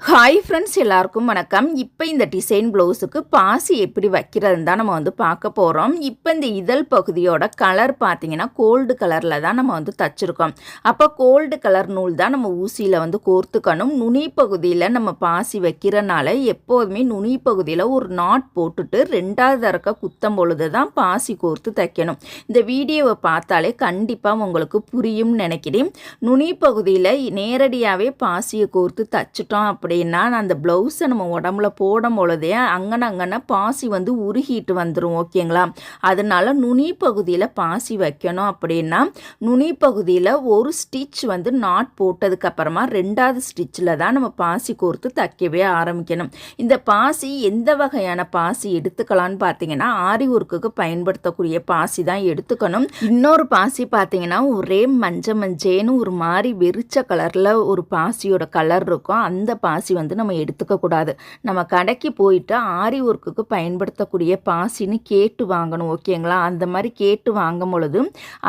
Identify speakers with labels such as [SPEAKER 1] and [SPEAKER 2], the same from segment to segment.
[SPEAKER 1] Hi friends எல்லாருக்கும் வணக்கம். இப்போ இந்த டிசைன் ப்ளவுஸுக்கு பாசி எப்படி வைக்கிறதுன்னு தான் நம்ம வந்து பார்க்க போகிறோம் இப்போ இந்த இதழ் பகுதியோட கலர் பார்த்தீங்கன்னா கோல்டு கலரில் தான் நம்ம வந்து தச்சுருக்கோம். அப்போ கோல்டு கலர் நூல் தான் நம்ம ஊசியில் வந்து கோர்த்துக்கணும். நுனி பகுதியில் நம்ம பாசி வைக்கிறனால எப்போதுமே நுனி பகுதியில் ஒரு நாட் போட்டுட்டு ரெண்டாவது தரக்க குத்தம் பொழுது தான் பாசி கோர்த்து தைக்கணும். இந்த வீடியோவை பார்த்தாலே கண்டிப்பாக உங்களுக்கு புரியும்னு நினைக்கிறேன். நுனி பகுதியில் நேரடியாகவே பாசியை கோர்த்து தச்சிட்டோம் அப்படின்னா அந்த ப்ளவுஸை நம்ம உடம்புல போடும் பொழுதே அங்கன அங்கன பாசி வந்து உருகிட்டு வந்துடும் ஓகேங்களா? அதனால நுனி பகுதியில் பாசி வைக்கணும் அப்படின்னா நுனி பகுதியில் ஒரு ஸ்டிச் வந்து நாட் போட்டதுக்கு அப்புறமா ரெண்டாவது ஸ்டிச்சில் தான் நம்ம பாசி கோர்த்து தைக்கவே ஆரம்பிக்கணும். இந்த பாசி எந்த வகையான பாசி எடுத்துக்கலாம்னு பார்த்தீங்கன்னா ஆரி ஒர்க்குக்கு பயன்படுத்தக்கூடிய பாசி தான் எடுத்துக்கணும். இன்னொரு பாசி பார்த்தீங்கன்னா ஒரே மஞ்ச மஞ்சேன்னு ஒரு மாதிரி வெறிச்ச கலரில் ஒரு பாசியோட கலர் இருக்கும். அந்த பாசி பாசி வந்து நம்ம எடுத்துக்கக்கூடாது. நம்ம கடைக்கு போயிட்டு ஆரி ஒர்க்குக்கு பயன்படுத்தக்கூடிய பாசின்னு கேட்டு வாங்கணும் ஓகேங்களா? அந்த மாதிரி கேட்டு வாங்கும் பொழுது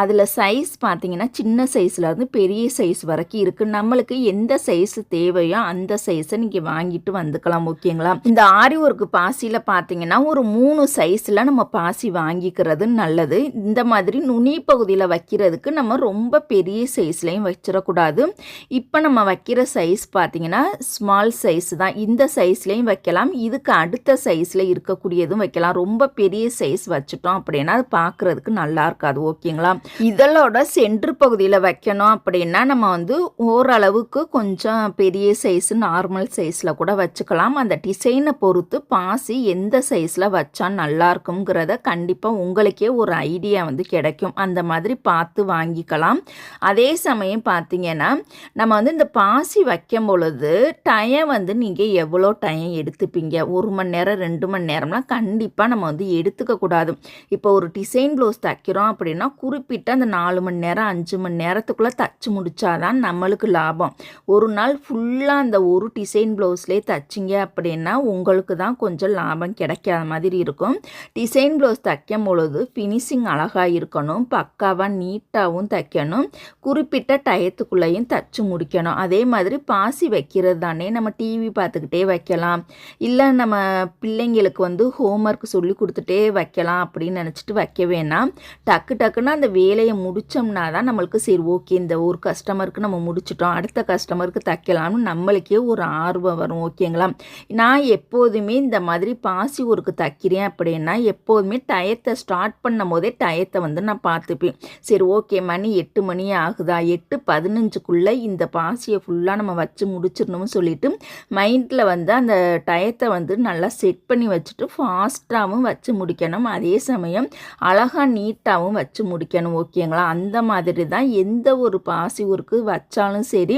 [SPEAKER 1] அதில் சைஸ் பார்த்தீங்கன்னா சின்ன சைஸ்லேருந்து பெரிய சைஸ் வரைக்கும் இருக்குது நம்மளுக்கு எந்த சைஸ் தேவையோ அந்த சைஸை நீங்கள் வாங்கிட்டு வந்துக்கலாம் ஓகேங்களா? இந்த ஆரி ஒர்க்கு பாசியில் பார்த்தீங்கன்னா ஒரு மூணு சைஸில் நம்ம பாசி வாங்கிக்கிறது நல்லது. இந்த மாதிரி நுனி பகுதியில் வைக்கிறதுக்கு நம்ம ரொம்ப பெரிய சைஸ்லையும் வச்சிடக்கூடாது. இப்போ நம்ம வைக்கிற சைஸ் பார்த்தீங்கன்னா ஸ்மால் சைஸ் தான். இந்த சைஸ்லேயும் வைக்கலாம். இதுக்கு அடுத்த சைஸில் இருக்கக்கூடியதும் வைக்கலாம். ரொம்ப பெரிய சைஸ் வச்சுட்டோம் அப்படின்னா அது பார்க்குறதுக்கு நல்லா இருக்காது. ஓகேங்களா இதழோட சென்ட்ரு பகுதியில் வைக்கணும் அப்படின்னா நம்ம வந்து ஓரளவுக்கு கொஞ்சம் பெரிய சைஸ் நார்மல் சைஸில் கூட வச்சுக்கலாம். அந்த டிசைனை பொறுத்து பாசி எந்த சைஸில் வச்சா நல்லா இருக்குங்கிறத கண்டிப்பாக உங்களுக்கே ஒரு ஐடியா வந்து கிடைக்கும். அந்த மாதிரி பார்த்து வாங்கிக்கலாம். அதே சமயம் பார்த்தீங்கன்னா நம்ம வந்து இந்த பாசி வைக்கும் பொழுது டைம் வந்து நீங்கள் எவ்வளோ டைம் எடுத்துப்பீங்க? ஒரு மணி நேரம் ரெண்டு மணி நேரம்லாம் கண்டிப்பாக நம்ம வந்து எடுத்துக்கக்கூடாது இப்போ ஒரு டிசைன் ப்ளவுஸ் தைக்கிறோம் அப்படின்னா குறிப்பிட்ட அந்த நாலு மணி நேரம் அஞ்சு மணி நேரத்துக்குள்ளே தச்சு முடித்தாதான் நம்மளுக்கு லாபம். ஒரு நாள் ஃபுல்லாக அந்த ஒரு டிசைன் ப்ளவுஸ்லேயே தைச்சிங்க அப்படின்னா உங்களுக்கு தான் கொஞ்சம் லாபம் கிடைக்காத மாதிரி இருக்கும். டிசைன் ப்ளவுஸ் தைக்கும் பொழுது ஃபினிஷிங் அழகாக இருக்கணும் பக்காவாக நீட்டாகவும் தைக்கணும் குறிப்பிட்ட டயத்துக்குள்ளேயும் தச்சு முடிக்கணும். அதே மாதிரி பாசி வைக்கிறது தானே நம்ம டிவி பார்த்துக்கிட்டே வைக்கலாம். இல்லை நம்ம பிள்ளைங்களுக்கு வந்து ஹோம்ஒர்க் சொல்லி கொடுத்துட்டே வைக்கலாம் அப்படின்னு நினச்சிட்டு வைக்க வேணாம். டக்கு டக்குன்னு அந்த வேலையை முடித்தோம்னா தான் நம்மளுக்கு சரி ஓகே இந்த ஒரு கஸ்டமருக்கு நம்ம முடிச்சிட்டோம் அடுத்த கஸ்டமருக்கு தைக்கலாம்னு நம்மளுக்கே ஒரு ஆர்வம் வரும் ஓகேங்களா? நான் எப்போதுமே இந்த மாதிரி பாசி ஒர்க்கு தைக்கிறேன் அப்படின்னா எப்போதுமே டயத்தை ஸ்டார்ட் பண்ணும் போதே டயத்தை வந்து நான் பார்த்துப்பேன். சரி ஓகே மணி எட்டு மணி ஆகுதா? எட்டு பதினஞ்சுக்குள்ளே இந்த பாசியை ஃபுல்லாக நம்ம வச்சு முடிச்சிடணும்னு சொல்லிட்டு மைண்டில் வந்து அந்த டயத்தை வந்து நல்லா செட் பண்ணி வச்சுட்டு ஃபாஸ்ட்டாகவும் வச்சு முடிக்கணும். அதே சமயம் அழகாக நீட்டாகவும் வச்சு முடிக்கணும் ஓகேங்களா? அந்த மாதிரி தான் எந்த ஒரு பாசி ஊருக்கு வச்சாலும் சரி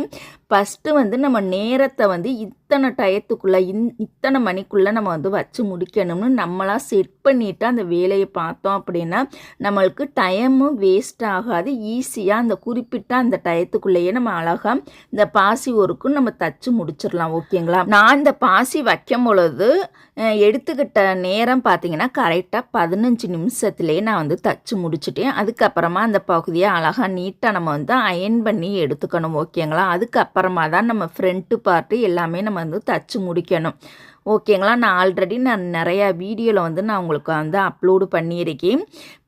[SPEAKER 1] ஃபஸ்ட்டு வந்து நம்ம நேரத்தை வந்து இத்தனை டயத்துக்குள்ளே இன் இத்தனை மணிக்குள்ளே நம்ம வந்து வச்சு முடிக்கணும்னு நம்மளாக செட் பண்ணிவிட்டு அந்த வேலையை பார்த்தோம் அப்படின்னா நம்மளுக்கு டைமும் வேஸ்ட் ஆகாது. ஈஸியாக அந்த குறிப்பிட்ட அந்த டயத்துக்குள்ளேயே நம்ம அழகாக இந்த பாசி ஒர்க்கும் நம்ம தச்சு முடிச்சிடலாம் ஓகேங்களா? நான் இந்த பாசி வைக்கும் பொழுது எடுத்துக்கிட்ட நேரம் பார்த்தீங்கன்னா கரெக்டாக பதினஞ்சு நிமிஷத்துலேயே நான் வந்து தச்சு முடிச்சுட்டேன். அதுக்கப்புறமா அந்த பகுதியை அழகாக நீட்டாக நம்ம வந்து அயன் பண்ணி எடுத்துக்கணும் ஓகேங்களா? அதுக்கப்புறம் அப்புறமா தான் நம்ம ஃப்ரண்ட்டு பார்ட்டு எல்லாமே நம்ம வந்து தச்சு முடிக்கணும். ஓகேங்களா? நான் ஆல்ரெடி நான் நிறையா வீடியோவில் வந்து நான் உங்களுக்கு வந்து அப்லோடு பண்ணியிருக்கேன்.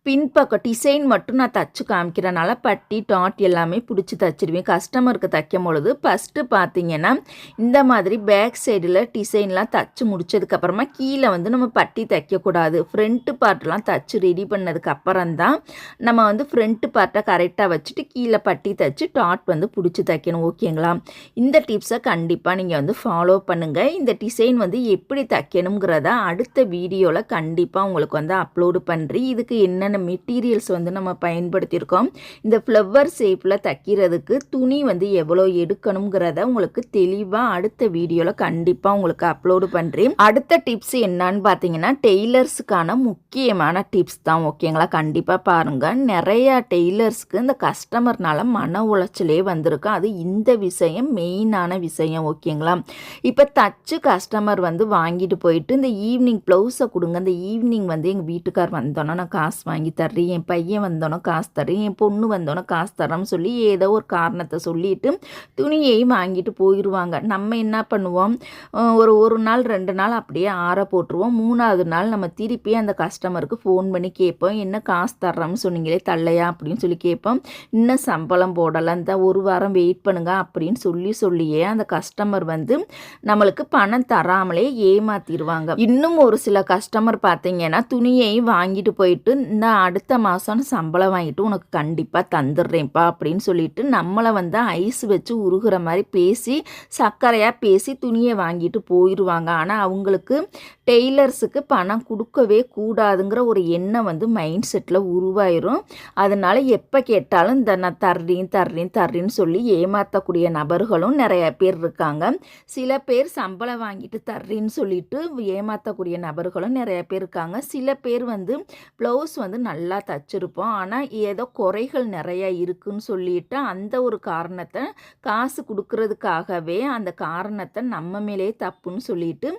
[SPEAKER 1] பின்பக்கம் டிசைன் மட்டும் நான் தச்சு காமிக்கிறனால பட்டி டாட் எல்லாமே பிடிச்சி தச்சிடுவேன் கஸ்டமருக்கு தைக்கும் பொழுது ஃபஸ்ட்டு பார்த்தீங்கன்னா இந்த மாதிரி பேக் சைடில் டிசைன்லாம் தச்சு முடிச்சதுக்கப்புறமா கீழே வந்து நம்ம பட்டி தைக்கக்கூடாது. ஃப்ரண்ட்டு பார்ட்லாம் தச்சு ரெடி பண்ணதுக்கப்புறம் தான் நம்ம வந்து ஃப்ரண்ட்டு பார்ட்டை கரெக்டாக வச்சுட்டு கீழே பட்டி தச்சு டாட் வந்து பிடிச்சி தைக்கணும். ஓகேங்களா? இந்த டிப்ஸை கண்டிப்பாக நீங்கள் வந்து ஃபாலோ பண்ணுங்கள் இந்த டிசைன் வந்து எப்படி தைக்கணுங்கிறத அடுத்த வீடியோவில் கண்டிப்பாக உங்களுக்கு வந்து அப்லோடு பண்ணுறேன் இதுக்கு என்னென்ன மெட்டீரியல்ஸ் வந்து நம்ம பயன்படுத்தியிருக்கோம் இந்த ஃப்ளவர் ஷேப்பில் தைக்கிறதுக்கு துணி வந்து எவ்வளோ எடுக்கணுங்கிறத உங்களுக்கு தெளிவாக அடுத்த வீடியோவில் கண்டிப்பாக உங்களுக்கு அப்லோடு பண்ணுறேன் அடுத்த டிப்ஸ் என்னன்னு பார்த்தீங்கன்னா டெய்லர்ஸுக்கான முக்கியமான டிப்ஸ் தான் ஓகேங்களா? கண்டிப்பாக பாருங்கள் நிறையா டெய்லர்ஸ்க்கு இந்த கஸ்டமர்னால மன உளைச்சலே வந்திருக்கு. அது இந்த விஷயம் மெயினான விஷயம் ஓகேங்களா? இப்போ தச்சு கஸ்டமர் வந்து வந்து வாங்கிட்டு போயிட்டு இந்த ஈவினிங் ப்ளவுஸை கொடுங்க. இந்த ஈவினிங் வந்து எங்கள் வீட்டுக்கார் வந்தோன்னே நான் காசு வாங்கி தர்றேன். என் பையன் வந்தோன்னே காசு தர்றேன். என் பொண்ணு வந்தோன்னே காசு தரேன்னு சொல்லி ஏதோ ஒரு காரணத்தை சொல்லிட்டு துணியையும் வாங்கிட்டு போயிடுவாங்க நம்ம என்ன பண்ணுவோம்? ஒரு ஒரு நாள் ரெண்டு நாள் அப்படியே ஆற போட்டுருவோம். மூணாவது நாள் நம்ம திருப்பி அந்த கஸ்டமருக்கு ஃபோன் பண்ணி கேட்போம். என்ன காசு தர்றோம்னு சொன்னீங்களே தள்ளையா? அப்படின்னு சொல்லி கேட்போம். இன்னும் சம்பளம் போடலை இந்த ஒரு வாரம் வெயிட் பண்ணுங்க. அப்படின்னு சொல்லி சொல்லியே அந்த கஸ்டமர் வந்து நம்மளுக்கு பணம் தராமலே ஏமாத்திடுவாங்க இன்னும் ஒரு சில கஸ்டமர் பார்த்தீங்கன்னா துணியையும் வாங்கிட்டு போயிட்டு இந்த அடுத்த மாதம் சம்பளம் வாங்கிட்டு உனக்கு கண்டிப்பாக தந்துடுறேன்ப்பா அப்படின்னு சொல்லிட்டு நம்மளை வந்து ஐஸ் வச்சு உருகுற மாதிரி பேசி சர்க்கரையாக பேசி துணியை வாங்கிட்டு போயிடுவாங்க ஆனால் அவங்களுக்கு டெய்லர்ஸுக்கு பணம் கொடுக்கவே கூடாதுங்கிற ஒரு எண்ணம் வந்து மைண்ட் செட்டில் உருவாயிரும். அதனால எப்போ கேட்டாலும் இந்த நான் தர்றேன் தர்றேன் தர்றேன்னு சொல்லி ஏமாற்றக்கூடிய நபர்களும் நிறைய பேர் இருக்காங்க. சில பேர் சம்பளம் வாங்கிட்டு தர்றேன்னு சொல்லிட்டு ஏமாற்றக்கூடிய நபர்களும் நிறைய பேர் இருக்காங்க. சில பேர் வந்து ப்ளவுஸ் வந்து நல்லா தச்சிருப்போம். ஆனால் ஏதோ குறைகள் நிறையா இருக்குன்னு சொல்லிட்டு அந்த ஒரு காரணத்தை காசு கொடுக்கறதுக்காகவே அந்த காரணத்தை நம்ம மேலே தப்புன்னு சொல்லிட்டு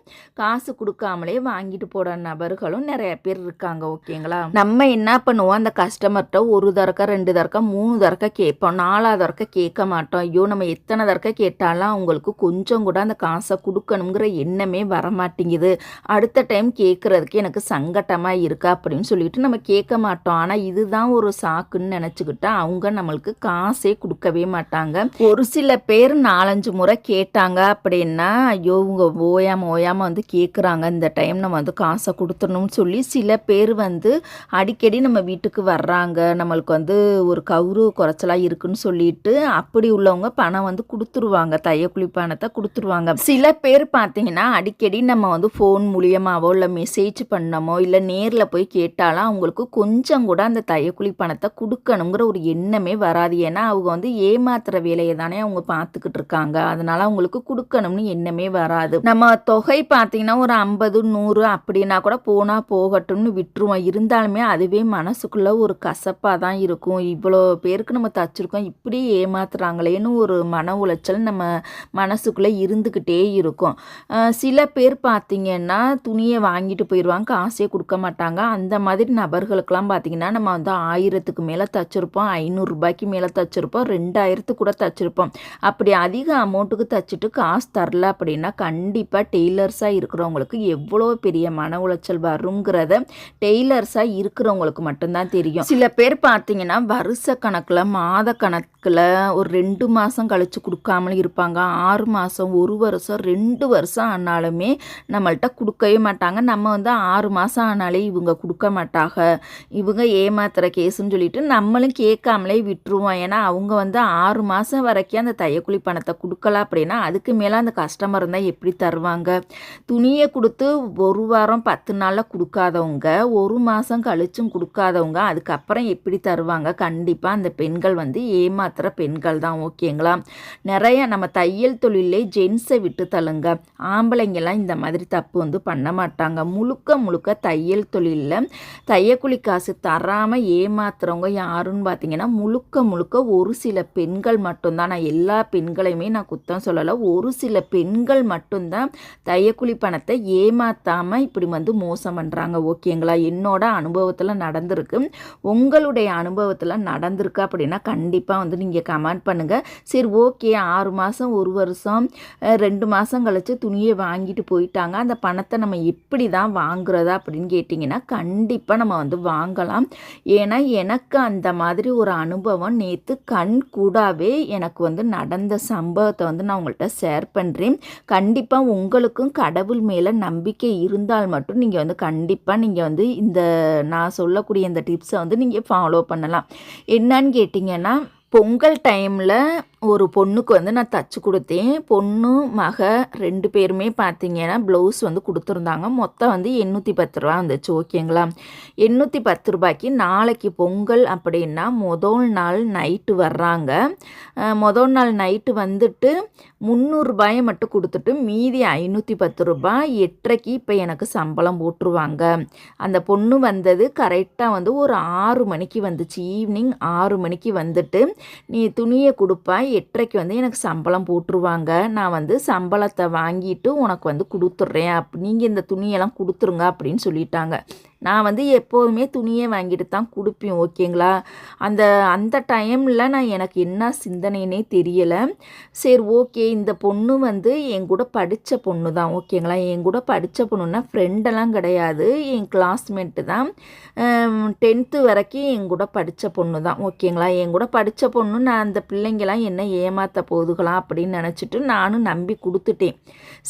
[SPEAKER 1] காசு கொடுக்காமலே வாங்கிட்டு போகிற நபர்களும் நிறைய பேர் இருக்காங்க ஓகேங்களா? நம்ம என்ன பண்ணுவோம்? அந்த கஸ்டமர்கிட்ட ஒரு தரக்க ரெண்டு தரக்க மூணு தரக்க கேட்போம். நாலாவது தரக்க கேட்க மாட்டோம். ஐயோ நம்ம எத்தனை தரக்க கேட்டாலும் அவங்களுக்கு கொஞ்சம் கூட அந்த காசை கொடுக்கணுங்கிற எண்ணமே வரமாட்டேங்குது. அடுத்த டைம் கேட்குறதுக்கு எனக்கு சங்கட்டமாக இருக்கா அப்படின்னு சொல்லிட்டு நம்ம கேட்க மாட்டோம். ஆனால் இதுதான் ஒரு சாக்குன்னு நினச்சிக்கிட்டா அவங்க நம்மளுக்கு காசே கொடுக்கவே மாட்டாங்க. ஒரு சில பேர் நாலஞ்சு முறை கேட்டாங்க அப்படின்னா ஐயோ இவங்க ஓயாம ஓயாம வந்து கேட்குறாங்க இந்த டைம் நம்ம வந்து காசை கொடுத்துடணும்னு சொல்லி சில பேர் வந்து அடிக்கடி நம்ம வீட்டுக்கு வர்றாங்க. நம்மளுக்கு வந்து ஒரு கௌரவ குறைச்சலாக இருக்குன்னு சொல்லிட்டு அப்படி உள்ளவங்க பணம் வந்து கொடுத்துருவாங்க. தையக்குழி பணத்தை கொடுத்துருவாங்க. சில பேர் பார்த்தீங்கன்னா அடிக்கடி நம்ம வந்து ஃபோன் மூலியமாகவோ இல்லை மெசேஜ் பண்ணமோ இல்லை நேரில் போய் கேட்டாலும் அவங்களுக்கு கொஞ்சம் கூட அந்த தையக்குழி பணத்தை கொடுக்கணுங்கிற ஒரு எண்ணமே வராது. ஏன்னா அவங்க வந்து ஏமாத்துற வேலையை தானே அவங்க பார்த்துக்கிட்டு இருக்காங்க. அதனால அவங்களுக்கு கொடுக்கணும்னு எண்ணமே வராது. நம்ம தொகை பார்த்தீங்கன்னா ஒரு ஐம்பது நூறு அப்படின்னா கூட போனால் போகட்டும்னு விட்டுருவோம். இருந்தாலுமே அதுவே மனசுக்குள்ளே ஒரு கசப்பாக தான் இருக்கும். இவ்வளோ பேருக்கு நம்ம தச்சிருக்கோம். இப்படி ஏமாத்துறாங்களேன்னு ஒரு மன உளைச்சல் நம்ம மனசுக்குள்ளே இருந்துக்கிட்டே இருக்கும். சில பேர் பார்த்திங்கன்னா துணியை வாங்கிட்டு போயிடுவாங்க காசே கொடுக்க மாட்டாங்க. அந்த மாதிரி நபர்களுக்கெல்லாம் பார்த்தீங்கன்னா நம்ம வந்து ஆயிரத்துக்கு மேலே தச்சிருப்போம். ஐநூறுரூபாய்க்கு மேலே தச்சிருப்போம். ரெண்டாயிரத்துக்கு கூட தச்சிருப்போம். அப்படி அதிக அமௌண்ட்டுக்கு தச்சுட்டு காசு தரல அப்படின்னா கண்டிப்பாக டெய்லர்ஸாக இருக்கிறவங்களுக்கு எவ் எவ்வளோ பெரிய மன உளைச்சல் வருங்கிறத டெய்லர்ஸாக இருக்கிறவங்களுக்கு மட்டும்தான் தெரியும். சில பேர் பார்த்தீங்கன்னா வருஷ கணக்கில் மாத கணக்கில் ஒரு ரெண்டு மாதம் கழித்து கொடுக்காமலும் இருப்பாங்க. ஆறு மாதம் ஒரு வருஷம் ரெண்டு வருஷம் ஆனாலுமே நம்மள்கிட்ட கொடுக்கவே மாட்டாங்க. நம்ம வந்து ஆறு மாதம் ஆனாலே இவங்க கொடுக்க மாட்டாங்க. இவங்க ஏமாத்துற கேஸுன்னு சொல்லிட்டு நம்மளும் கேட்காமலே விட்டுருவோம். ஏன்னா அவங்க வந்து ஆறு மாதம் வரைக்கும் அந்த தையக்குழி பணத்தை கொடுக்கல அப்படின்னா அதுக்கு மேலே அந்த கஸ்டமர் இருந்தால் எப்படி தருவாங்க? துணியை கொடுத்து ஒரு வாரம் பத்து நாளில் கொடுக்காதவங்க ஒரு மாதம் கழிச்சும் கொடுக்காதவங்க அதுக்கப்புறம் எப்படி தருவாங்க? கண்டிப்பாக அந்த பெண்கள் வந்து ஏமாத்துகிற பெண்கள் தான் ஓகேங்களா? நிறைய நம்ம தையல் தொழிலே ஜென்ஸை விட்டு தள்ளுங்க. ஆம்பளைங்கெல்லாம் இந்த மாதிரி தப்பு வந்து பண்ண மாட்டாங்க. முழுக்க முழுக்க தையல் தொழிலில் தையக்குழி காசு தராமல் ஏமாத்துறவங்க யாருன்னு பார்த்தீங்கன்னா முழுக்க முழுக்க ஒரு சில பெண்கள் மட்டும்தான். நான் எல்லா பெண்களையுமே நான் குத்தம் சொல்லலை. ஒரு சில பெண்கள் மட்டும்தான் தையக்கூலி பணத்தை ஏமாத்தாமல் இப்படி வந்து மோசம் பண்ணுறாங்க ஓகேங்களா என்னோட அனுபவத்தில் நடந்திருக்கு. உங்களுடைய அனுபவத்தில் நடந்திருக்கு அப்படின்னா கண்டிப்பாக வந்து நீங்கள் கமெண்ட் பண்ணுங்கள் சரி ஓகே ஆறு மாதம் ஒரு வருஷம் ரெண்டு மாதம் கழிச்சு துணியை வாங்கிட்டு போயிட்டாங்க. அந்த பணத்தை நம்ம எப்படி தான் வாங்குறதா அப்படின்னு கேட்டிங்கன்னா கண்டிப்பாக நம்ம வந்து வாங்கலாம். ஏன்னா எனக்கு அந்த மாதிரி ஒரு அனுபவம் நேற்று கண் கூடாவே எனக்கு வந்து நடந்த சம்பவத்தை வந்து நான் உங்கள்கிட்ட ஷேர் பண்ணுறேன் கண்டிப்பாக உங்களுக்கும் கடவுள் மேலே நம்பிக்கை இருந்தால் மட்டும் நீங்கள் வந்து கண்டிப்பாக நீங்கள் வந்து இந்த நான் சொல்லக்கூடிய இந்த டிப்ஸை வந்து நீங்கள் ஃபாலோ பண்ணலாம். என்னன்னு கேட்டிங்கன்னா பொங்கல் டைமில் ஒரு பொண்ணுக்கு வந்து நான் தச்சு கொடுத்தேன். பொண்ணு மக ரெண்டு பேருமே பார்த்தீங்கன்னா ப்ளவுஸ் வந்து கொடுத்துருந்தாங்க. மொத்தம் வந்து எண்ணூற்றி பத்து ரூபா வந்துச்சு ஓகேங்களா எண்ணூற்றி பத்து ரூபாய்க்கு நாளைக்கு பொங்கல் அப்படின்னா முதல் நாள் நைட்டு வர்றாங்க. முதல் நாள் நைட்டு வந்துட்டு முந்நூறுரூபாயை மட்டும் கொடுத்துட்டு மீதி ஐநூற்றி பத்து ரூபாய் எட்டரைக்கு இப்போ எனக்கு சம்பளம் போட்டுருவாங்க. அந்த பொண்ணு வந்தது கரெக்டாக வந்து ஒரு ஆறு மணிக்கு வந்துச்சு. ஈவினிங் ஆறு மணிக்கு வந்துட்டு நீ துணியை கொடுப்பா எட்டரைக்கு வந்து எனக்கு சம்பளம் போட்டுருவாங்க. நான் வந்து சம்பளத்தை வாங்கிட்டு உனக்கு வந்து கொடுத்துட்றேன் அப் நீங்கள் இந்த துணியெல்லாம் கொடுத்துருங்க அப்படின்னு சொல்லிட்டாங்க. நான் வந்து எப்போதுமே துணியே வாங்கிட்டு தான் கொடுப்பேன் ஓகேங்களா? அந்த அந்த டைமில் நான் எனக்கு என்ன சிந்தனைனே தெரியலை. சரி ஓகே இந்த பொண்ணு வந்து என் கூட படித்த பொண்ணு தான் ஓகேங்களா? என் கூட படித்த பொண்ணுன்னா ஃப்ரெண்டெல்லாம் கிடையாது என் கிளாஸ்மேட்டு தான். டென்த்து வரைக்கும் என் கூட படித்த பொண்ணு தான் ஓகேங்களா? என் கூட படித்த பொண்ணு நான் அந்த பிள்ளைங்களாம் என்ன ஏமாற்ற போதுகலாம் அப்படின்னு நினச்சிட்டு நானும் நம்பி கொடுத்துட்டேன்.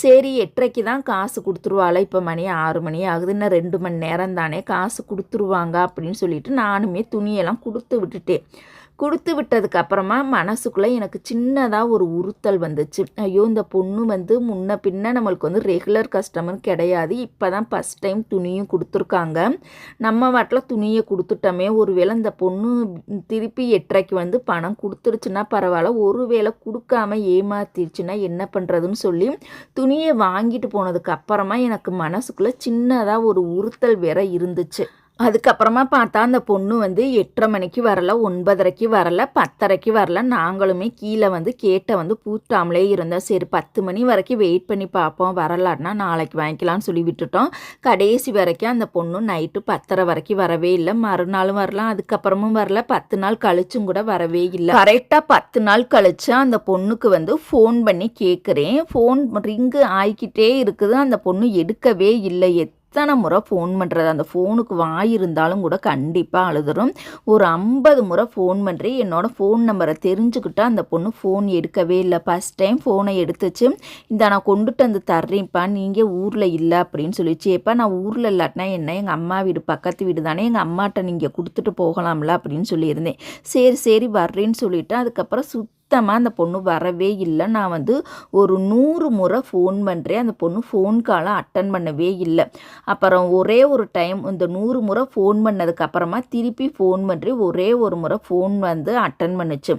[SPEAKER 1] சரி எட்டரைக்கு தான் காசு கொடுத்துருவாள்? இப்போ மணி ஆறு மணி ஆகுது இன்னும் ரெண்டு மணி நேரம் தான் காசு கொடுத்துருவாங்க அப்படின்னு சொல்லிட்டு நானுமே துணியெல்லாம் கொடுத்து விட்டுட்டேன். கொடுத்து விட்டதுக்கு அப்புறமா மனசுக்குள்ளே எனக்கு சின்னதாக ஒரு உறுத்தல் வந்துச்சு. ஐயோ இந்த பொண்ணு வந்து முன்ன பின்ன நம்மளுக்கு வந்து ரெகுலர் கஸ்டமர் கிடையாது. இப்போ தான் ஃபஸ்ட் டைம் துணியும் கொடுத்துருக்காங்க. நம்ம வாட்டில் துணியை கொடுத்துட்டோமே. ஒருவேளை இந்த பொண்ணு திருப்பி எட்டரைக்கு வந்து பணம் கொடுத்துருச்சுன்னா பரவாயில்ல. ஒருவேளை கொடுக்காம ஏமாத்திருச்சுன்னா என்ன பண்ணுறதுன்னு சொல்லி துணியை வாங்கிட்டு போனதுக்கு அப்புறமா எனக்கு மனசுக்குள்ளே சின்னதாக ஒரு உறுத்தல் வேற இருந்துச்சு. அதுக்கப்புறமா பார்த்தா அந்த பொண்ணு வந்து எட்டரை மணிக்கு வரல ஒன்பதரைக்கு வரல பத்தரைக்கு வரல. நாங்களுமே கீழே வந்து கேட்ட வந்து பூட்டாமலே இருந்தோம். சரி பத்து மணி வரைக்கும் வெயிட் பண்ணி பார்ப்போம். வரலான்னா நாளைக்கு வாங்கிக்கலாம்னு சொல்லி விட்டுட்டோம். கடைசி வரைக்கும் அந்த பொண்ணு நைட்டு பத்தரை வரைக்கும் வரவே இல்லை. மறுநாளும் வரலாம் அதுக்கப்புறமும் வரல. பத்து நாள் கழிச்சும் கூட வரவே இல்லை. கரெக்டாக பத்து நாள் கழிச்சு அந்த பொண்ணுக்கு வந்து ஃபோன் பண்ணி கேட்குறேன். ஃபோன் ரிங்கு ஆகிக்கிட்டே இருக்குது. அந்த பொண்ணு எடுக்கவே இல்லை எத்தனை முறை ஃபோன் பண்ணுறது அந்த ஃபோனுக்கு வாய் இருந்தாலும் கூட கண்டிப்பாக அழுதுரும். ஒரு ஐம்பது முறை ஃபோன் பண்ணுறேன் என்னோடய ஃபோன் நம்பரை தெரிஞ்சுக்கிட்டு அந்த பொண்ணு ஃபோன் எடுக்கவே இல்லை. ஃபஸ்ட் டைம் ஃபோனை எடுத்துச்சு. இந்த நான் கொண்டுட்டு வந்து தர்றேன்ப்பா. நீங்கள் ஊரில் இல்லை அப்படின்னு சொல்லிச்சு. எப்போ நான் ஊரில் இல்லாட்டினா என்ன? எங்கள் அம்மா வீடு பக்கத்து வீடு தானே? எங்கள் அம்மாட்ட நீங்கள் கொடுத்துட்டு போகலாம்ல அப்படின்னு சொல்லியிருந்தேன். சரி சரி வர்றேன்னு சொல்லிவிட்டு அதுக்கப்புறம் சுத் சுத்தமாக அந்த பொண்ணு வரவே இல்லை. நான் வந்து ஒரு நூறு முறை ஃபோன் பண்ணுறேன் அந்த பொண்ணு ஃபோன் காலை அட்டன் பண்ணவே இல்லை. அப்புறம் ஒரே ஒரு டைம் இந்த நூறு முறை ஃபோன் பண்ணதுக்கப்புறமா திருப்பி ஃபோன் பண்ணுறேன் ஒரே ஒரு முறை ஃபோன் வந்து அட்டன் பண்ணுச்சு.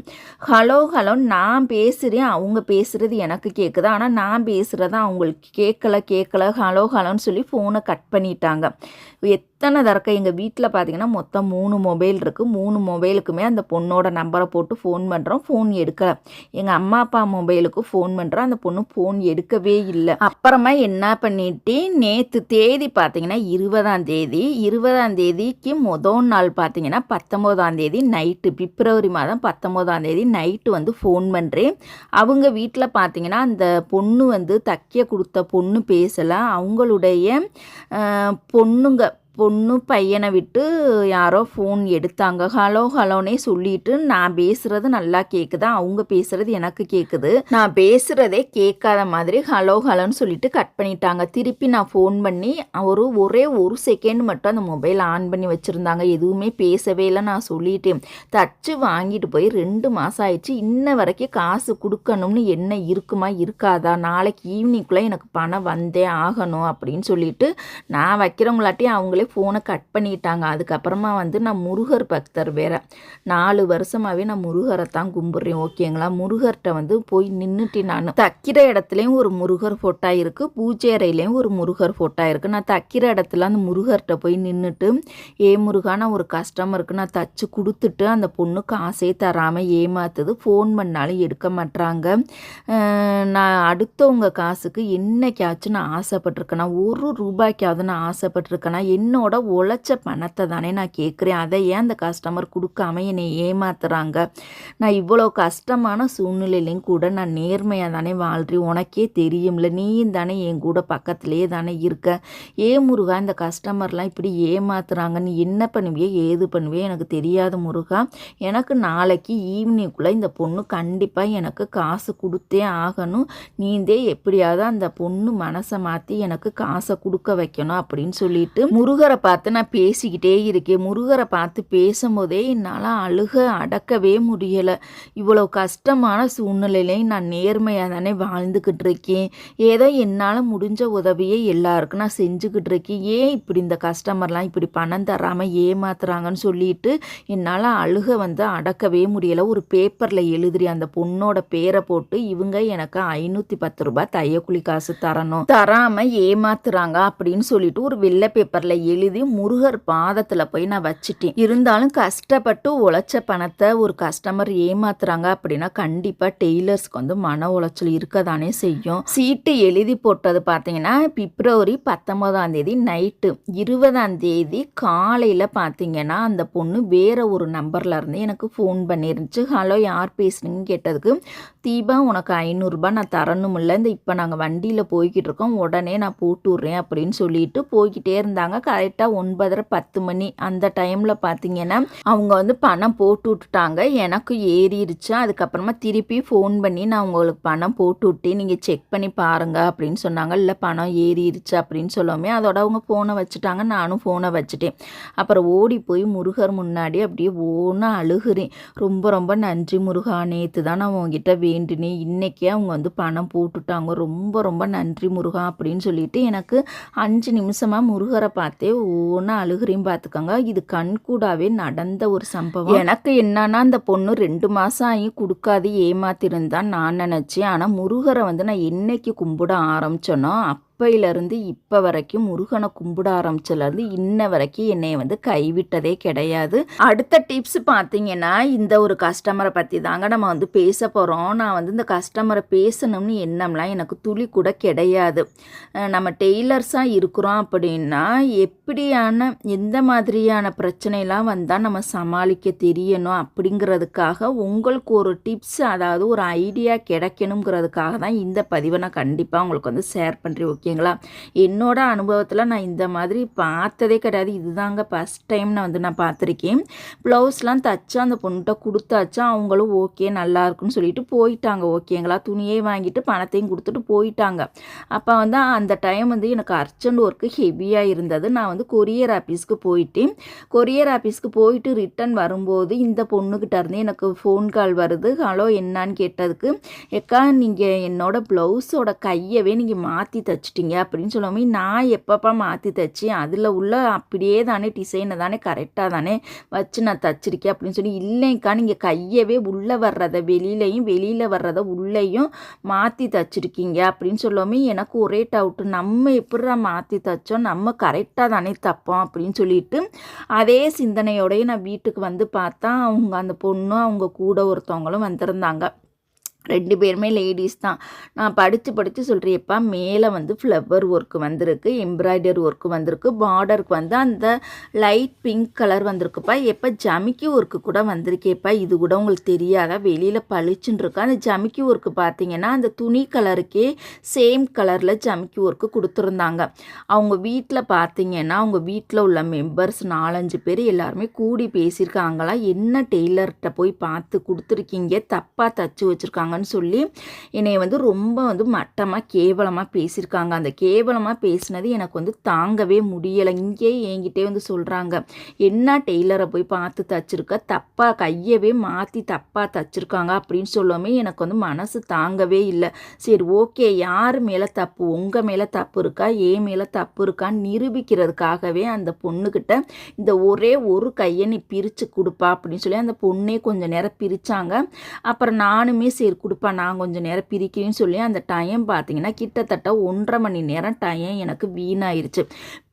[SPEAKER 1] ஹலோ ஹலோ நான் பேசுகிறேன் அவங்க பேசுகிறது எனக்கு கேட்குது ஆனால் நான் பேசுகிறத அவங்களுக்கு கேட்கல கேட்கல ஹலோ ஹலோன்னு சொல்லி ஃபோனை கட் பண்ணிட்டாங்க. எத்தனை தரக்க எங்கள் வீட்டில் பார்த்தீங்கன்னா மொத்தம் மூணு மொபைல் இருக்குது மூணு மொபைலுக்குமே அந்த பொண்ணோட நம்பரை போட்டு ஃபோன் பண்ணுறோம் ஃபோன் எடுக்கலை. எங்கள் அம்மா அப்பா மொபைலுக்கு ஃபோன் பண்ணுறோம் அந்த பொண்ணு ஃபோன் எடுக்கவே இல்லை. அப்புறமா என்ன பண்ணிட்டு நேற்று தேதி பார்த்தீங்கன்னா இருபதாம் தேதி. இருபதாம் தேதிக்கு மொதல் நாள் பார்த்தீங்கன்னா பத்தொம்போதாம் தேதி நைட்டு பிப்ரவரி மாதம் பத்தொம்போதாம் தேதி நைட்டு வந்து ஃபோன் பண்ணுறேன் அவங்க வீட்டில் பார்த்தீங்கன்னா அந்த பொண்ணு வந்து தைக்க கொடுத்த பொண்ணு பேசலை. அவங்களுடைய பொண்ணுங்க பொண்ணு பையனை விட்டு யாரோ ஃபோன் எடுத்தாங்க. ஹலோ ஹலோனே சொல்லிட்டு நான் பேசுறது நல்லா கேட்குதா அவங்க பேசுறது எனக்கு கேட்குது நான் பேசுறதே கேட்காத மாதிரி ஹலோ ஹலோன்னு சொல்லிட்டு கட் பண்ணிட்டாங்க. திருப்பி நான் ஃபோன் பண்ணி ஒரு ஒரே ஒரு செகண்ட் மட்டும் அந்த மொபைல் ஆன் பண்ணி வச்சுருந்தாங்க. எதுவுமே பேசவே இல்லை நான் சொல்லிட்டேன். தச்சு வாங்கிட்டு போய் ரெண்டு மாதம் ஆயிடுச்சு. இன்ன வரைக்கும் காசு கொடுக்கணும்னு என்ன இருக்குமா இருக்காதா? நாளைக்கு ஈவினிங்குள்ளே எனக்கு பணம் வந்தே ஆகணும் அப்படின்னு சொல்லிட்டு நான் வைக்கிறவங்களாட்டி அவங்களே ஃபோனை கட் பண்ணிட்டாங்க. அதுக்கப்புறமா வந்து நான் முருகர் பக்தர் வேறு. நாலு வருஷமாகவே நான் முருகரை தான் கும்பிட்றேன் ஓகேங்களா முருகர்கிட்ட வந்து போய் நின்றுட்டு நான். தைக்கிற இடத்துலையும் ஒரு முருகர் ஃபோட்டோ இருக்குது பூஜை அறையிலையும் ஒரு முருகர் ஃபோட்டோ இருக்குது நான் தைக்கிற இடத்துல அந்த முருகர்கிட்ட போய் நின்றுட்டு ஏ முருகான ஒரு கஸ்டமருக்கு நான் தச்சு கொடுத்துட்டு அந்த பொண்ணுக்கு காசே தராமல் ஏமாத்துது. ஃபோன் பண்ணாலும் எடுக்க மாட்டாங்க நான் அடுத்தவங்க காசுக்கு என்னைக்காச்சும் நான் ஆசைப்பட்டிருக்கேன்னா ஒரு ரூபாய்க்காவது நான் ஆசைப்பட்டிருக்கேன்னா என்ன என்னோட உழைச்ச பணத்தை தானே நான் கேட்குறேன் அதை ஏன் அந்த கஸ்டமர் கொடுக்காம என்னை ஏமாத்துறாங்க? நான் இவ்வளோ கஷ்டமான சூழ்நிலையிலையும் கூட நான் நேர்மையாக தானே வாழ்கிறேன் உனக்கே தெரியும்ல நீயும் தானே என் கூட பக்கத்துலேயே தானே இருக்க. ஏ முருகா இந்த கஸ்டமர்லாம் இப்படி ஏமாத்துறாங்க நீ என்ன பண்ணுவியே ஏது பண்ணுவியே எனக்கு தெரியாத முருகா. எனக்கு நாளைக்கு ஈவினிங்குள்ளே இந்த பொண்ணு கண்டிப்பாக எனக்கு காசு கொடுத்தே ஆகணும். நீந்தே எப்படியாவது அந்த பொண்ணு மனசை மாற்றி எனக்கு காசை கொடுக்க வைக்கணும் அப்படின்னு சொல்லிட்டு முருக முருகரை பார்த்து நான் பேசிக்கிட்டே இருக்கேன். முருகரை பார்த்து பேசும்போதே என்னால் அழுக அடக்கவே முடியலை. இவ்வளோ கஷ்டமான சூழ்நிலையிலையும் நான் நேர்மையாக தானே வாழ்ந்துக்கிட்டு இருக்கேன். ஏதோ என்னால் முடிஞ்ச உதவியை எல்லாருக்கும் நான் செஞ்சுக்கிட்டு இருக்கேன். ஏன் இப்படி இந்த கஸ்டமர்லாம் இப்படி பணம் தராமல் ஏமாத்துறாங்கன்னு சொல்லிட்டு என்னால் அழுக வந்து அடக்கவே முடியலை. ஒரு பேப்பரில் எழுதுறி அந்த பொண்ணோட பேரை போட்டு இவங்க எனக்கு ஐநூற்றி பத்து ரூபாய் தையக்குழி காசு தரணும். தராமல் ஏமாத்துறாங்க அப்படின்னு சொல்லிட்டு ஒரு வெள்ளை பேப்பரில் எழுதி முருகர் பாதத்தில் போய் நான் வச்சுட்டேன். இருந்தாலும் கஷ்டப்பட்டு உழைச்ச பணத்தை ஒரு கஸ்டமர் ஏமாத்துறாங்க அப்படின்னா கண்டிப்பாக டெய்லர்ஸ்க்கு வந்து மன உளைச்சல் இருக்க தானே செய்யும். சீட்டு எழுதி போட்டது பார்த்தீங்கன்னா பிப்ரவரி பத்தொன்பதாம் தேதி நைட்டு இருபதாம் தேதி காலையில் பார்த்தீங்கன்னா அந்த பொண்ணு வேற ஒரு நம்பர்ல இருந்து எனக்கு ஃபோன் பண்ணிருந்துச்சு. ஹலோ யார் பேசுறீங்கன்னு கேட்டதுக்கு தீபா உனக்கு ஐநூறுரூபா நான் தரணும் இல்லை இந்த இப்போ நாங்கள் வண்டியில் போய்கிட்டு இருக்கோம் உடனே நான் போட்டு விட்றேன் அப்படின்னு சொல்லிட்டு போய்கிட்டே இருந்தாங்க. கரெக்டாக ஒன்பதரை பத்து மணி அந்த டைமில் பார்த்தீங்கன்னா அவங்க வந்து பணம் போட்டு விட்டுட்டாங்க. எனக்கு ஏறிடுச்சு அதுக்கப்புறமா திருப்பி ஃபோன் பண்ணி நான் உங்களுக்கு பணம் போட்டு விட்டேன். நீங்கள் செக் பண்ணி பாருங்க அப்படின்னு சொன்னாங்க. இல்லை பணம் ஏறிடுச்சு அப்படின்னு சொல்லாமே அதோட அவங்க ஃபோனை வச்சுட்டாங்க. நானும் ஃபோனை வச்சுட்டேன். அப்புறம் ஓடி போய் முருகர் முன்னாடி அப்படியே ஓன்னு அழுகுறேன். ரொம்ப ரொம்ப நன்றி முருகா. நேற்று தான் நான் உங்ககிட்ட வேண்டினேன் இன்றைக்கே அவங்க வந்து பணம் போட்டுட்டாங்க. ரொம்ப ரொம்ப நன்றி முருகா அப்படின்னு சொல்லிட்டு எனக்கு அஞ்சு நிமிஷமாக முருகரை பார்த்தே ஒன்று அழுகுறையும் பார்த்துக்கோங்க. இது கண்கூடாவே நடந்த ஒரு சம்பவம். எனக்கு என்னன்னா அந்த பொண்ணு ரெண்டு மாதம் ஆகி கொடுக்காது ஏமாத்திருந்தான் நான் நினச்சேன். ஆனால் முருகரை வந்து நான் என்னைக்கு கும்பிட ஆரம்பிச்சேனோ அப்பையிலேருந்து இப்போ வரைக்கும் முருகனை கும்பிட ஆரம்பிச்சதுலேருந்து இன்ன வரைக்கும் என்னை வந்து கைவிட்டதே கிடையாது. அடுத்த டிப்ஸ் பார்த்தீங்கன்னா இந்த ஒரு கஸ்டமரை பற்றி தாங்க நம்ம வந்து பேச போகிறோம் நான் வந்து இந்த கஸ்டமரை பேசணும்னு எண்ணம்லாம் எனக்கு துளி கூட கிடையாது. நம்ம டெய்லர்ஸாக இருக்கிறோம் அப்படின்னா எப்படியான எந்த மாதிரியான பிரச்சனைலாம் வந்தால் நம்ம சமாளிக்க தெரியணும் அப்படிங்கிறதுக்காக உங்களுக்கு ஒரு டிப்ஸ் அதாவது ஒரு ஐடியா கிடைக்கணுங்கிறதுக்காக தான் இந்த பதிவை நான் கண்டிப்பாக உங்களுக்கு வந்து ஷேர் பண்ணுறேன் ஓகேங்களா? என்னோட அனுபவத்தில் நான் இந்த மாதிரி பார்த்ததே கிடையாது. இதுதாங்க ஃபஸ்ட் டைம் நான் வந்து நான் பார்த்துருக்கேன். ப்ளவுஸ்லாம் தைச்சா அந்த பொண்ணுகிட்ட கொடுத்தாச்சா அவங்களும் ஓகே நல்லா இருக்குன்னு சொல்லிட்டு போயிட்டாங்க. ஓகேங்களா? துணியே வாங்கிட்டு பணத்தையும் கொடுத்துட்டு போயிட்டாங்க. அப்போ வந்து அந்த டைம் வந்து எனக்கு அர்ஜென்ட் ஒர்க்கு ஹெவியாக இருந்தது. நான் வந்து கொரியர் ஆஃபீஸ்க்கு போயிட்டேன். கொரியர் ஆஃபீஸ்க்கு போயிட்டு ரிட்டன் வரும்போது இந்த பொண்ணுக்கிட்ட இருந்து எனக்கு ஃபோன் கால் வருது. ஹலோ என்னான்னு கேட்டதுக்கு எக்கா நீங்கள் என்னோட ப்ளவுஸோட கையவே நீங்கள் மாற்றி தச்சு வச்சிட்டிங்க அப்படின்னு சொல்லவுமே நான் எப்பப்பா மாற்றி தைச்சேன் அதில் உள்ள அப்படியே தானே டிசைனை தானே கரெக்டாக தானே வச்சு நான் தச்சிருக்கேன் அப்படின்னு சொல்லி இல்லைங்க்கா நீங்கள் கையவே உள்ளே வர்றதை வெளியிலையும் வெளியில் வர்றதை உள்ளேயும் மாற்றி தச்சிருக்கீங்க அப்படின்னு சொல்லவுமே எனக்கு ஒரே டவுட்டு நம்ம எப்படா மாற்றி தைச்சோம்? நம்ம கரெக்டாக தானே தப்போம் அப்படின்னு சொல்லிட்டு அதே சிந்தனையோடய நான் வீட்டுக்கு வந்து பார்த்தா அவங்க அந்த பொண்ணும் அவங்க கூட ஒருத்தவங்களும் வந்திருந்தாங்க. ரெண்டு பேருமே லேடிஸ் தான். நான் படித்து படித்து சொல்கிறேப்பா மேலே வந்து ஃப்ளவர் ஒர்க்கு வந்திருக்கு எம்ப்ராய்டரி ஒர்க்கு வந்திருக்கு பார்டருக்கு வந்து அந்த லைட் பிங்க் கலர் வந்திருக்குப்பா. எப்போ ஜமிக்கி ஒர்க்கு கூட வந்திருக்கேப்பா. இது கூட உங்களுக்கு தெரியாதா? வெளியில் பளிச்சுன்னு அந்த ஜமிக்கி ஒர்க்கு பார்த்தீங்கன்னா அந்த துணி கலருக்கே சேம் கலரில் ஜமிக்கி ஒர்க்கு கொடுத்துருந்தாங்க. அவங்க வீட்டில் பார்த்தீங்கன்னா அவங்க வீட்டில் உள்ள மெம்பர்ஸ் நாலஞ்சு பேர் எல்லாருமே கூடி பேசியிருக்காங்களா? என்ன டெய்லர்கிட்ட போய் பார்த்து கொடுத்துருக்கீங்க? தப்பாக தச்சு வச்சுருக்காங்க. பேசுகிறாங்கன்னு சொல்லி என்னை வந்து ரொம்ப வந்து மட்டமாக கேவலமாக பேசியிருக்காங்க. அந்த கேவலமாக பேசினது எனக்கு வந்து தாங்கவே முடியலை. இங்கே என்கிட்டே வந்து சொல்கிறாங்க என்ன டெய்லரை போய் பார்த்து தச்சிருக்க? தப்பாக கையவே மாற்றி தப்பாக தச்சிருக்காங்க. அப்படின்னு சொல்லவுமே எனக்கு வந்து மனசு தாங்கவே இல்லை. சரி ஓகே யார் மேலே தப்பு உங்கள் மேலே தப்பு இருக்கா ஏன் மேலே தப்பு இருக்கான்னு நிரூபிக்கிறதுக்காகவே அந்த பொண்ணுக்கிட்ட இந்த ஒரே ஒரு கையை நீ பிரித்து கொடுப்பா அப்படின்னு சொல்லி அந்த பொண்ணே கொஞ்சம் நேரம் பிரித்தாங்க அப்புறம் நானுமே சரி கொடுப்பா நான் கொஞ்சம் நேரம் பிரிக்கணும்னு சொல்லி அந்த டைம் பார்த்தீங்கன்னா கிட்டத்தட்ட ஒன்றரை மணி நேரம் டைம் எனக்கு வீணாயிருச்சு.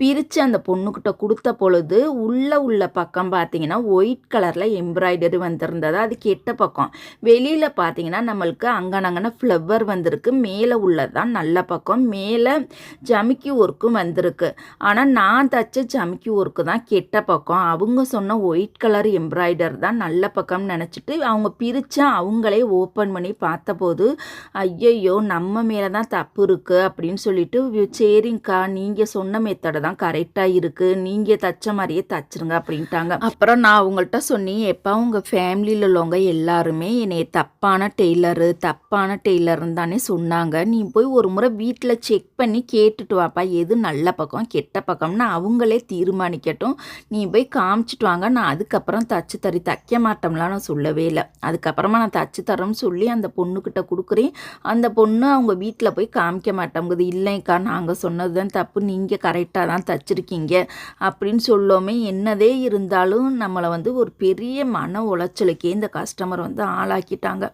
[SPEAKER 1] பிரித்து அந்த பொண்ணுக்கிட்ட கொடுத்த பொழுது உள்ளே உள்ள பக்கம் பார்த்தீங்கன்னா ஒயிட் கலரில் எம்ப்ராய்டரி வந்திருந்தது. அது கெட்ட பக்கம். வெளியில் பார்த்தீங்கன்னா நம்மளுக்கு அங்கனங்கன ஃப்ளவர் வந்திருக்கு. மேலே உள்ளது தான் நல்ல பக்கம். மேலே ஜமிக்கி ஒர்க்கும் வந்திருக்கு. ஆனால் நான் தச்ச ஜமிக்கி ஒர்க்கு தான் கெட்ட பக்கம். அவங்க சொன்ன ஒயிட் கலர் எம்ப்ராய்டர் தான் நல்ல பக்கம்னு நினச்சிட்டு அவங்க பிரித்தா அவங்களே ஓப்பன் பண்ணி பார்த்தபோது ஐயையோ நம்ம மேலே தான் தப்பு இருக்குது அப்படின்னு சொல்லிட்டு சரிங்க்கா நீங்கள் சொன்ன மெத்தடை தான் கரெக்டாக இருக்குது நீங்கள் தச்ச மாதிரியே தச்சிருங்க அப்படின்ட்டாங்க. அப்புறம் நான் அவங்கள்ட்ட சொன்னி எப்போ உங்கள் ஃபேமிலியில் உள்ளவங்க எல்லாருமே என்னை தப்பான டெய்லரு தப்பான டெய்லருன்னு தானே சொன்னாங்க. நீ போய் ஒரு முறை வீட்டில் செக் பண்ணி கேட்டுட்டு வாப்பா. எது நல்ல பக்கம் கெட்ட பக்கம்னு அவங்களே தீர்மானிக்கட்டும். நீ போய் காமிச்சிட்டு வாங்க. நான் அதுக்கப்புறம் தச்சு தறி தைக்க மாட்டோம்லாம் நான் சொல்லவே இல்லை. அதுக்கப்புறமா நான் தச்சு தரோம்னு சொல்லி அந்த பொண்ணுக்கிட்ட கொடுக்குறேன். அந்த பொண்ணு அவங்க வீட்டில் போய் காமிக்க மாட்டேங்குது. இல்லைக்கா நாங்கள் சொன்னது தான் தப்பு நீங்கள் கரெக்டாக தான் தச்சிருக்கீங்க. அப்படின்னு சொல்லோமே என்னதே இருந்தாலும் நம்மளை வந்து ஒரு பெரிய மன உளைச்சலுக்கே இந்த கஸ்டமர் வந்து ஆளாக்கிட்டாங்க.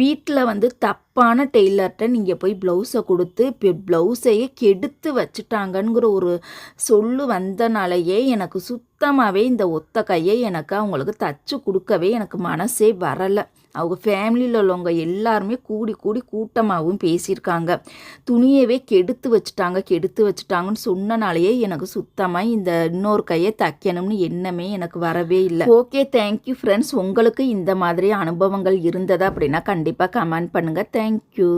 [SPEAKER 1] வீட்டில் வந்து தப்பான டெய்லர்கிட்ட நீங்கள் போய் ப்ளவுஸை கொடுத்து ப்ளவுஸையே கெடுத்து வச்சுட்டாங்கங்கிற ஒரு சொல்லு வந்தனாலேயே எனக்கு சுத்தமாகவே இந்த ஒத்த கையை எனக்கு அவங்களுக்கு தச்சு கொடுக்கவே எனக்கு மனசே வரலை. அவங்க ஃபேமிலியில் உள்ளவங்க எல்லாருமே கூடி கூடி கூட்டமாகவும் பேசியிருக்காங்க. துணியவே கெடுத்து வச்சுட்டாங்க கெடுத்து வச்சுட்டாங்கன்னு சொன்னனாலேயே எனக்கு சுத்தமாக இந்த இன்னொரு கையை தைக்கணும்னு எண்ணமே எனக்கு வரவே இல்லை. ஓகே தேங்க்யூ ஃப்ரெண்ட்ஸ் உங்களுக்கு இந்த மாதிரி அனுபவங்கள் இருந்ததா அப்படின்னா கண்டிப்பாக கமெண்ட் பண்ணுங்கள் தேங்க்யூ